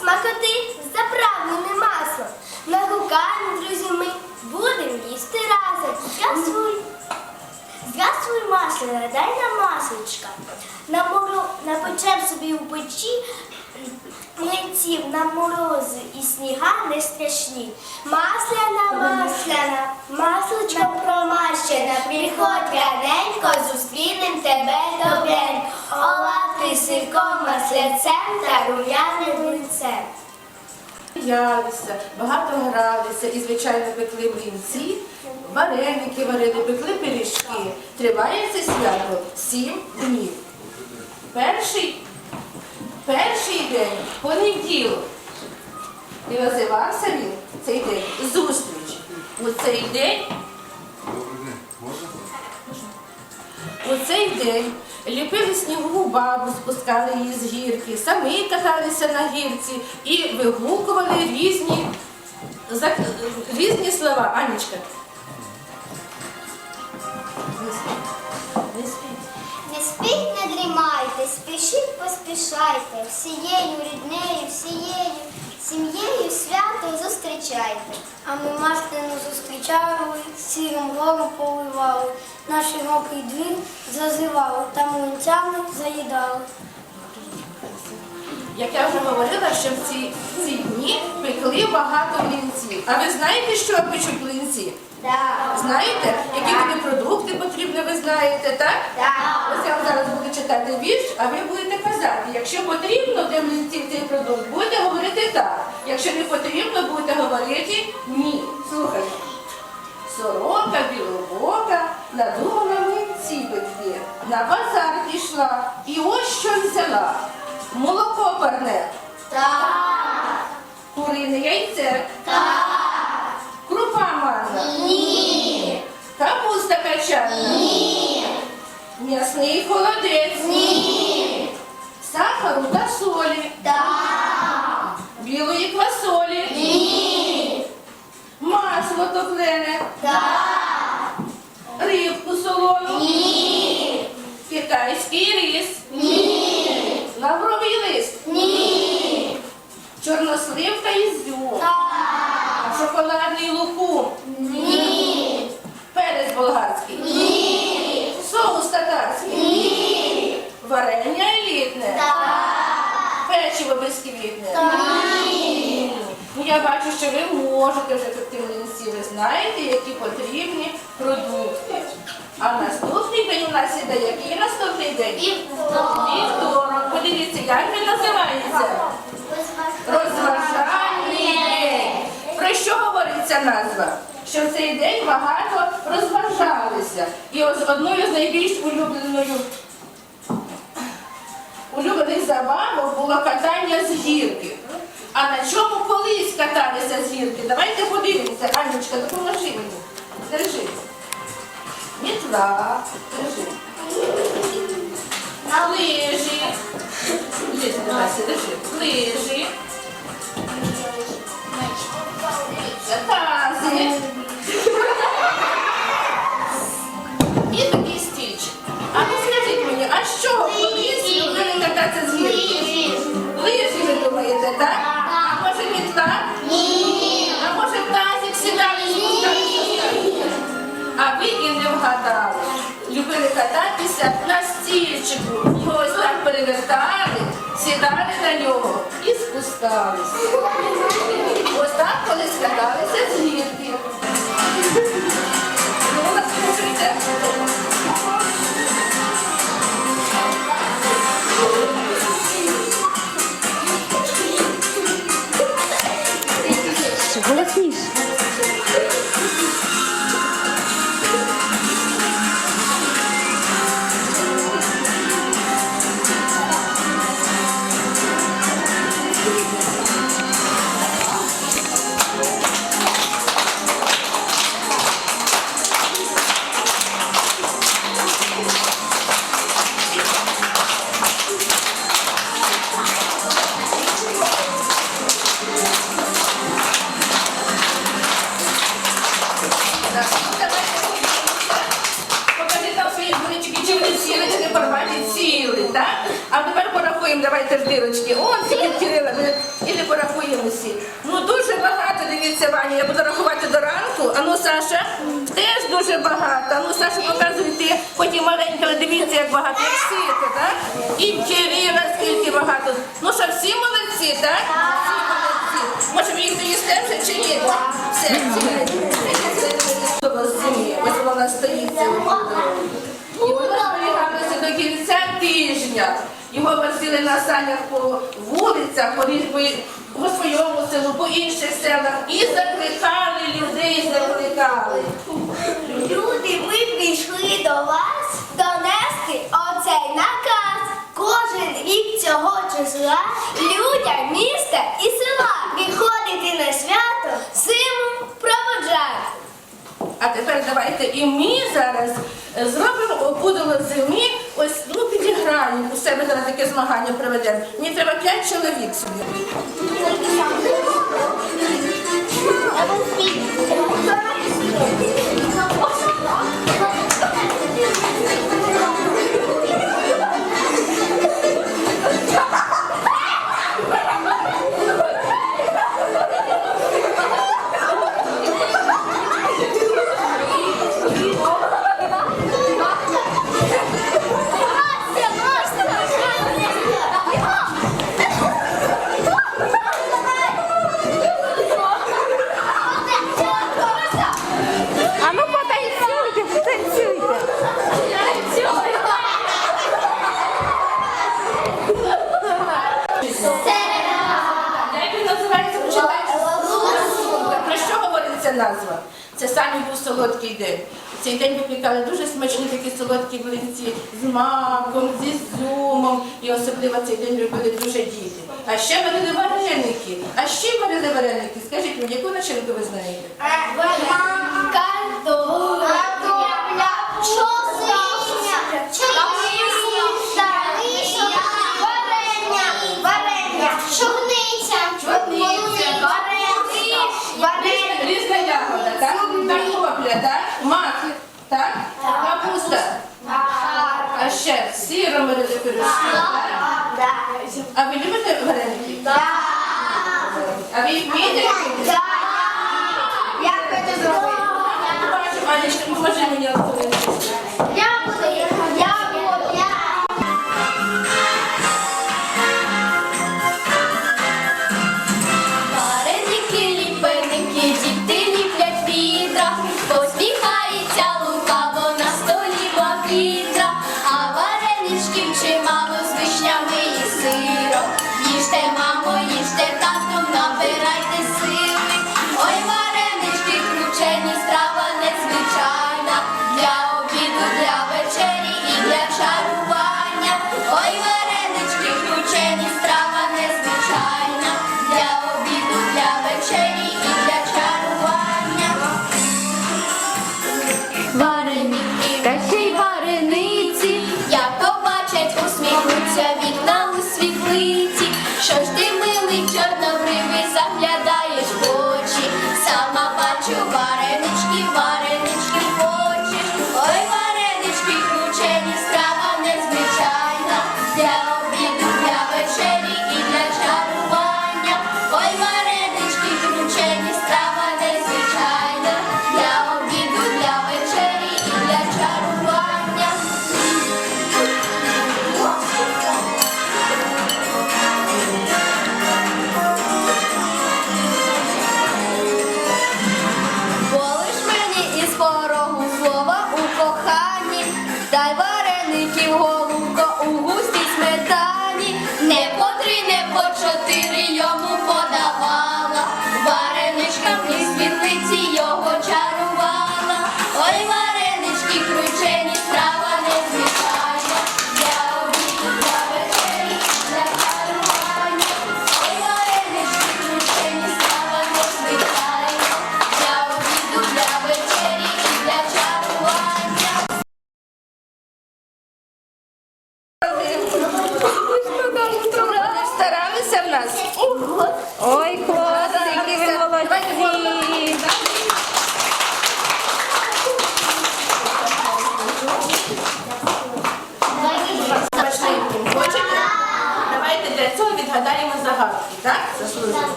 смакоти заправлене масло. Нагукаємо, друзі, ми будемо їсти разом. Здравствуй. Здравствуй, масло, дай нам масличка. На моро... Напечем собі у печі млинців на морози і сніга не страшні. Масляна, масляна, масличко промащена, приходь раненько, зустрінем тебе добренько. Оладки з сирком, маслянцем та рум'яним млинцем. Сміялися, багато гралися і, звичайно, пекли млинці, вареники варили, пекли пиріжки. Триває це свято сім днів. Перший, перший день понеділок. І називався він цей день зустріч. У цей день? У цей день ліпили снігову бабу, спускали її з гірки, самі каталися на гірці і вигукували різні, різні слова. Анічка. Поспішайте, всією ріднею, всією сім'єю свято зустрічайте. А ми мартину зустрічали, сірим гором поливали, наші роки двір зазивали, та млинцями заїдали. Як я вже говорила, що в ці, ці дні пекли багато млинців. А ви знаєте, що печуть млинці? Так. Знаєте, які тобі продукти потрібні, ви знаєте, так? Так. Ось я вам зараз буду читати вірш, а ви будете казати, якщо потрібно для млинців цей продукт, будете говорити так. Якщо не потрібно, будете говорити ні. Слухайте. Сорока білобока надумала млинці пекти. На базар пішла і ось що взяла. Молоко парне, Так. курине яйце, Так. крупа манна, Ні. капуста качана, Ні. м'ясний холодець, Ні. сахару та солі, Так. білої квасолі, Ні. масло топлене, Так. рибку солону, Ні. китайський рис, Ні. Лавровий лист, Ні. чорнослив та ізюм, Так. шоколадний лукум, Ні. перець болгарський, Ні. соус татарський, Ні. варення елітне, Так. печиво безквітне. Ні. Ну, я бачу, що ви можете вже пекти млинці, ви знаєте, які потрібні продукти. А наступний день у нас іде, який наступний день? Вівторок. Подивіться, як він називається? Розважальний день. Про що говорить ця назва? Що в цей день багато розважалися. І ось одною з найбільш улюбленою улюблених забавок було катання з гірки. А на чому колись каталися з гірки? Давайте подивимося. Анечка, допоможи мені. Держи. Мітла. Держи. На лижі. Лижі, давайся, держи. Лижі. Тази. І такий вгадали. Любили кататися на стільчику. Ось так перевертали, сідали на нього і спускалися. Ось так коли скаталися з гірки. А тепер порахуємо, давайте в дірочки. О, всі Кирила, і не порахуємо всі. Ну дуже багато, дивіться, Ваня, я буду рахувати до ранку. А ну, Саша, теж дуже багато. А ну, Саша, показуй ти, потім маленька, але дивіться, як багато. Як сіти, так? І Кирила, скільки багато. Ну що, всі молодці, так? Всі молодці. Може, ми їх доїсте вже чи ні? Все, Ось вона стоїться. І вона зберігалася до кінця тижня. Його возили на санях по вулицях, по, по, своєму селу, по інших селах і закликали людей, закликали. Люди, ми прийшли до вас донести оцей наказ. Кожен рік цього числа людям міста і села приходити на свято зиму проводжати. А тепер давайте і ми зараз зробимо ось ну підіграємо у себе зараз таке змагання проведемо. Мені треба п'ять чоловік сюди. Солодкий день. Цей день випікали дуже смачні такі солодкі блинці з маком, з ізюмом. І особливо цей день любили дуже діти. А ще варили вареники. А ще варили вареники? Скажіть мені, яку начинку ви знаєте? Картопля, чорниця, капуста, варення, варення, чорниця, Чорниця. варення, варення. Різна ягода, так? Картопля, так? Мак, так? Капуста. А ще з сиром варили пиріжки, так? А ви любите вареники? А ви їх вмієте? І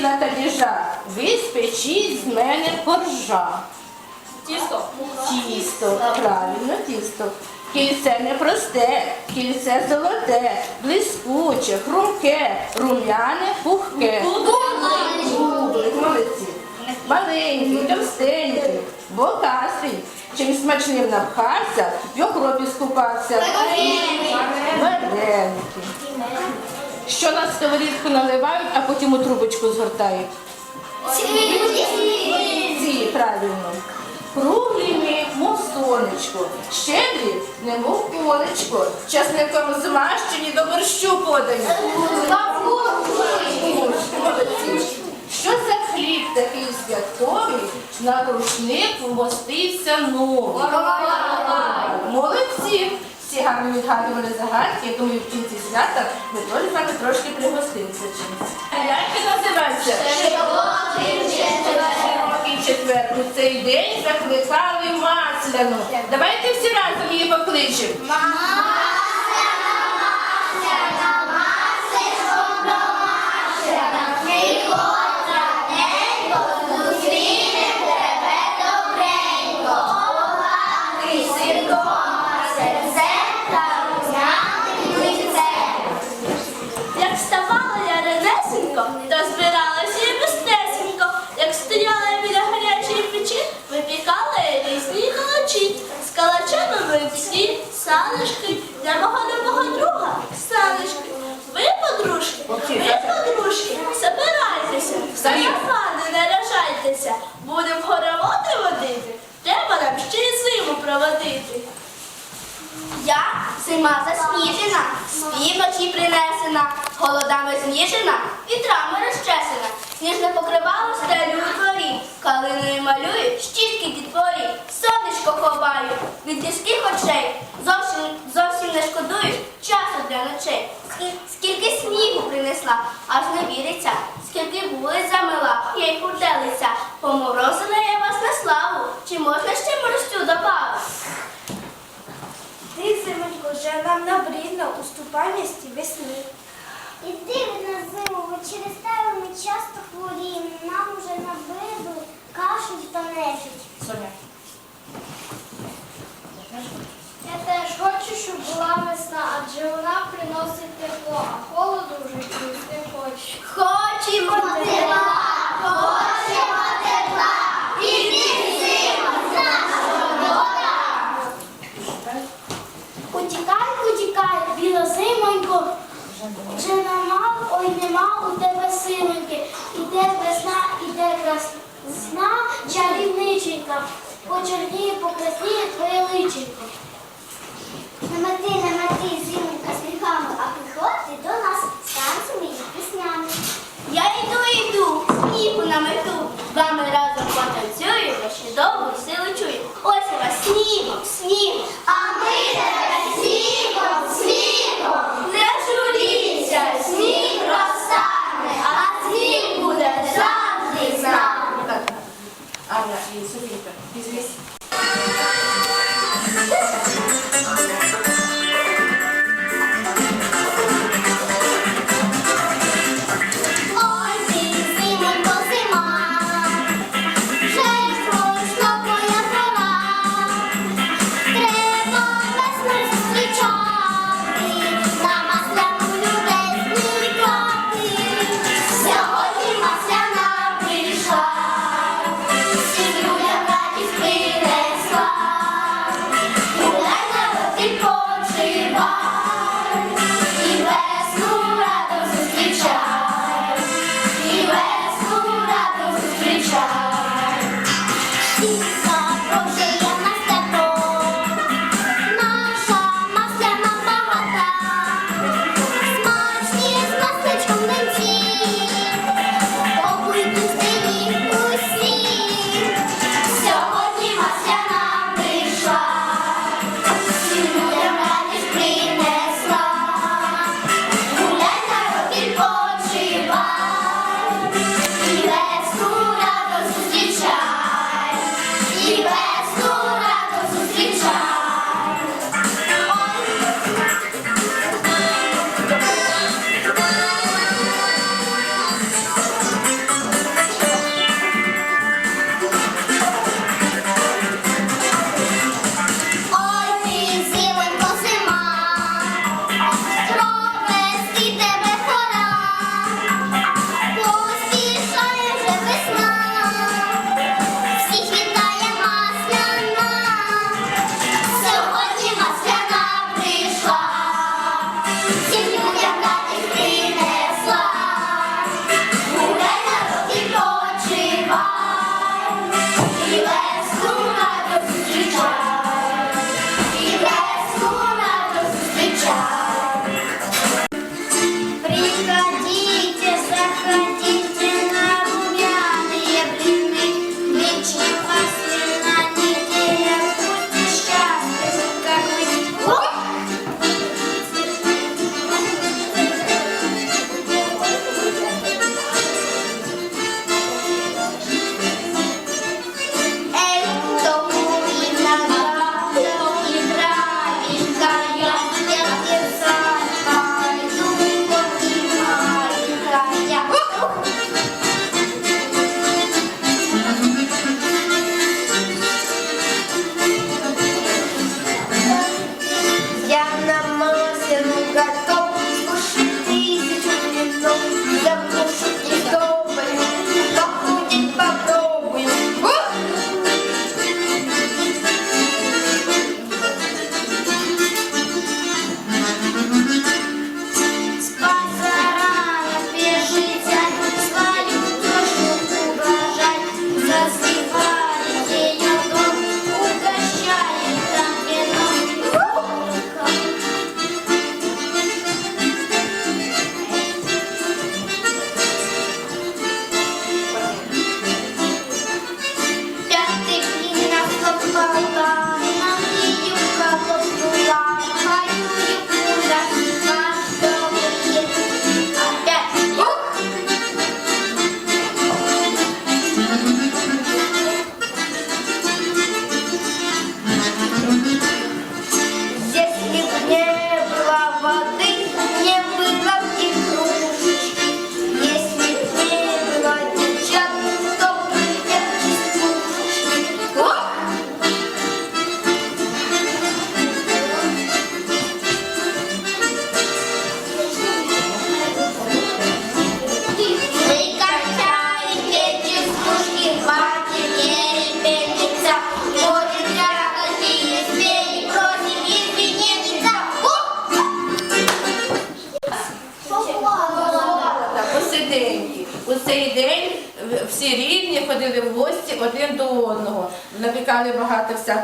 набридла та біжа. Ви з мене коржа. Тісто. Тісто, правильно, тісто. Кільце не просте, кільце золоте, блискуче, хрумке, рум'яне, пухке. Бублик, молодці. Маленький, товстенький, бокастий. Чим смачним напхався, в окропі скупався. Вареники. Що на сковорідку наливають, а потім у трубочку згортають. Ці, правильно. Круглі ми, мов сонечко, щедрі, немов полечко, часником змащені до борщу подані. Що за хліб такий святковий, на рушник вмостився новий? Молодці! Всі гарно відгадували загадки, я думаю, в кінці свята ми теж з вами трошки пригостимося чимось. А Як називається? Широкий четвер. У цей день закликали масляну. Давайте всі разом її покличемо. Салишки, для мого нового друга салишки. Ви, подружки, ви, подружки, собирайтеся, сарафани, не рожайтеся. Будемо хороводи водити, треба нам ще й зиму проводити. Я зима засніжена, з півночі принесена, голодами зніжена, вітрами розчесена. Сніжне покривало стелю у дворі, калиною малюю, щітки дітворі, сонечко ховаю, від різких очей, зовсім, зовсім не шкодую часу для ночей. Скі- Скільки снігу принесла, аж не віриться, скільки вулиць замила, я й курделиця, поморозила я вас на славу, чи можна ще морстю добавити? Ти, зимонько, вже нам набридно уступай місті весні. Іди ви на зиму, бо через тебе ми часто хворіємо. Нам уже набридли кашель та нежить. Соня. Я теж хочу, щоб була весна, адже вона приносить тепло, а холоду вже чомусь не хоче. Хочемо тепла, хочемо тепла, Утікай, вже нема, ой нема у тебе силоньки. Іде весна, іде красна, чарівниченька, почерніє, покрасніє твоє личенько. Намети, намети, зимонька сміхами, а приходьте до нас з танцями і піснями. Я йду, йду, сміху на мету. З вами разом потанцюю, ще довго сили чую. Ось у вас снігом, снігом, а ми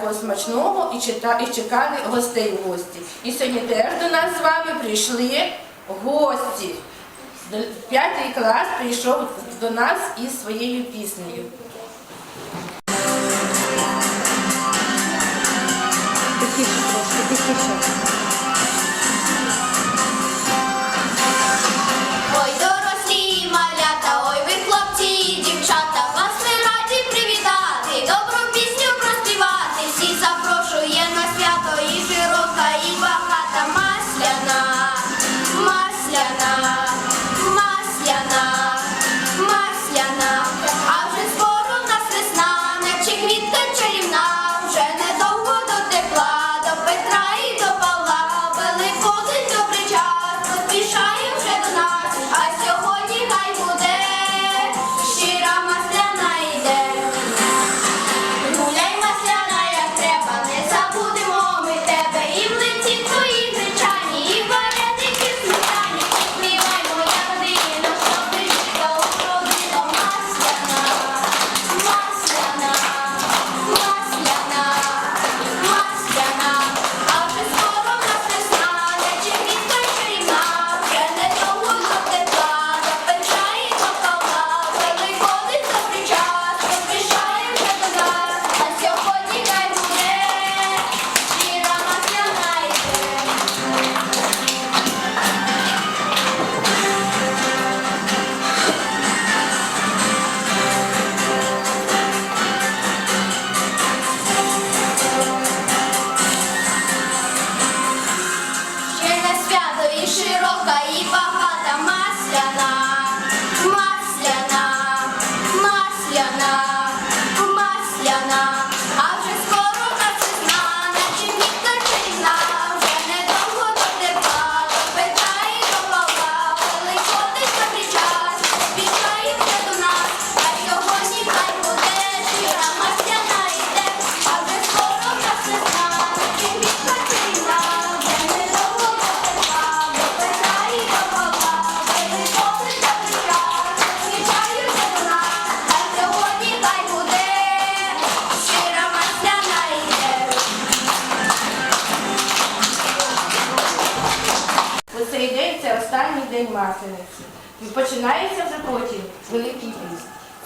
всякого смачного і, чекали гостей в гості. І сьогодні теж до нас з вами прийшли гості. П'ятий клас прийшов до нас із своєю піснею. Тихіше трошки, тихіше.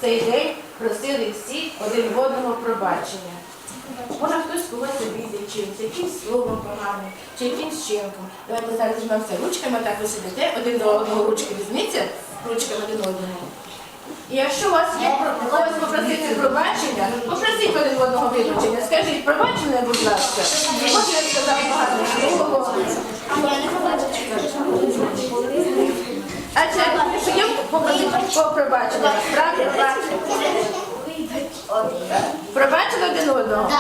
Цей день просили всі один в одного пробачення. Може хтось когось обідить чимось, якимсь словом поганим, чи якимсь чинком. Давайте зараз візьмемося ручками, так ви сидите, один до одного ручки візьміться, ручками один одного. І якщо у вас є когось попросити пробачення, попросіть один в одного вибачення. Скажіть, пробач мене, будь ласка. Може я сказав багато слово. А це що є попросити по? Правда? Пробачили один одного?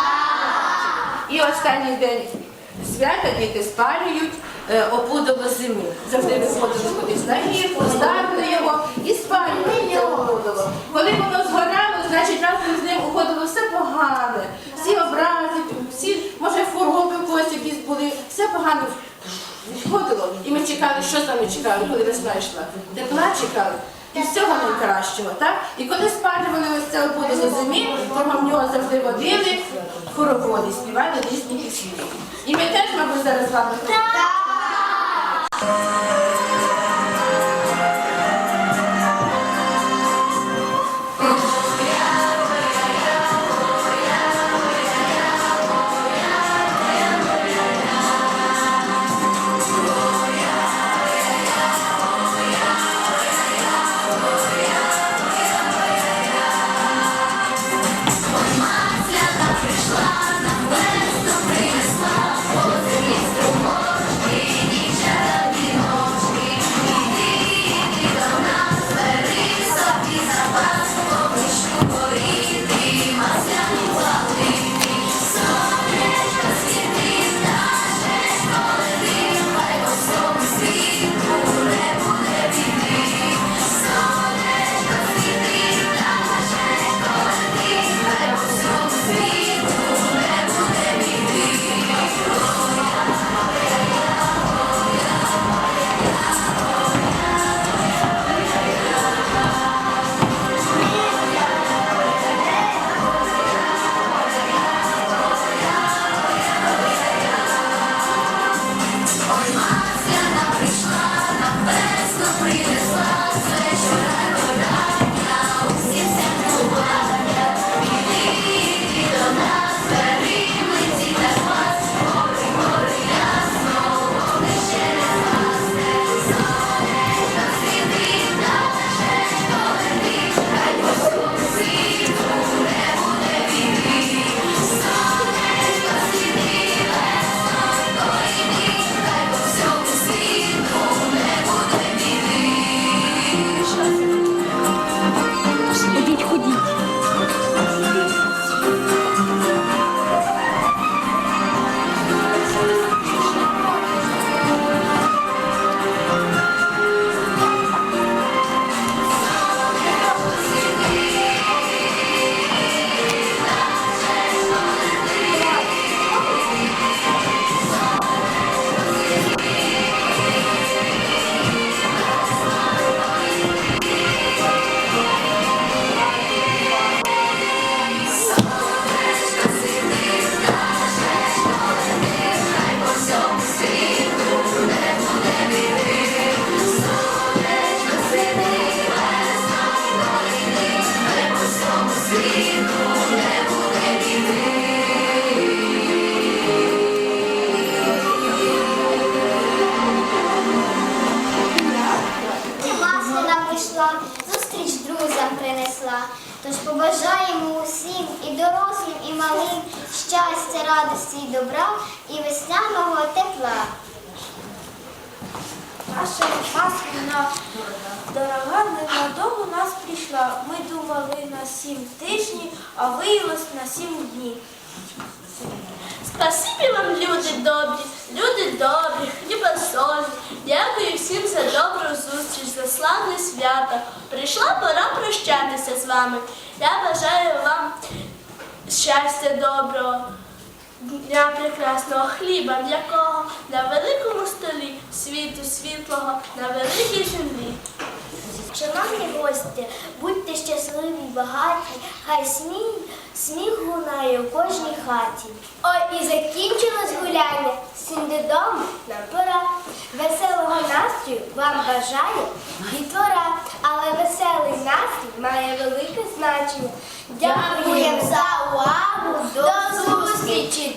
І останній день свята діти спалюють е, опудало зими. Завжди виходили кудись на гір, поставили його і це опудало. Коли воно згорало, значить разом з ним уходило все погане. Всі образи, всі, може, у когось якісь були, все погано відходило. І ми чекали, що саме чекали, коли весна йшла. Тепла чекали. І всього найкращого, так? І коли спалювали ось це на зимі, то вам нього завжди водили хороводи, співали різні пісні. І ми теж, мабуть, зараз з вами. Спасибі вам, люди добрі, люди добрі, хлібосольні. Дякую всім за добру зустріч, за славне свято. Прийшла пора прощатися з вами. Я бажаю вам щастя доброго, дня прекрасного хліба м'якого на великому столі, світу світлого на великій землі. Шановні гості, будьте щасливі багаті, хай сміх, сміх лунає у кожній хаті. Ой, і закінчилось гуляння, всім додому нам пора. Веселого настрою вам бажає дітвора, але веселий настрій має велике значення. Дякуємо за увагу, до зустрічі!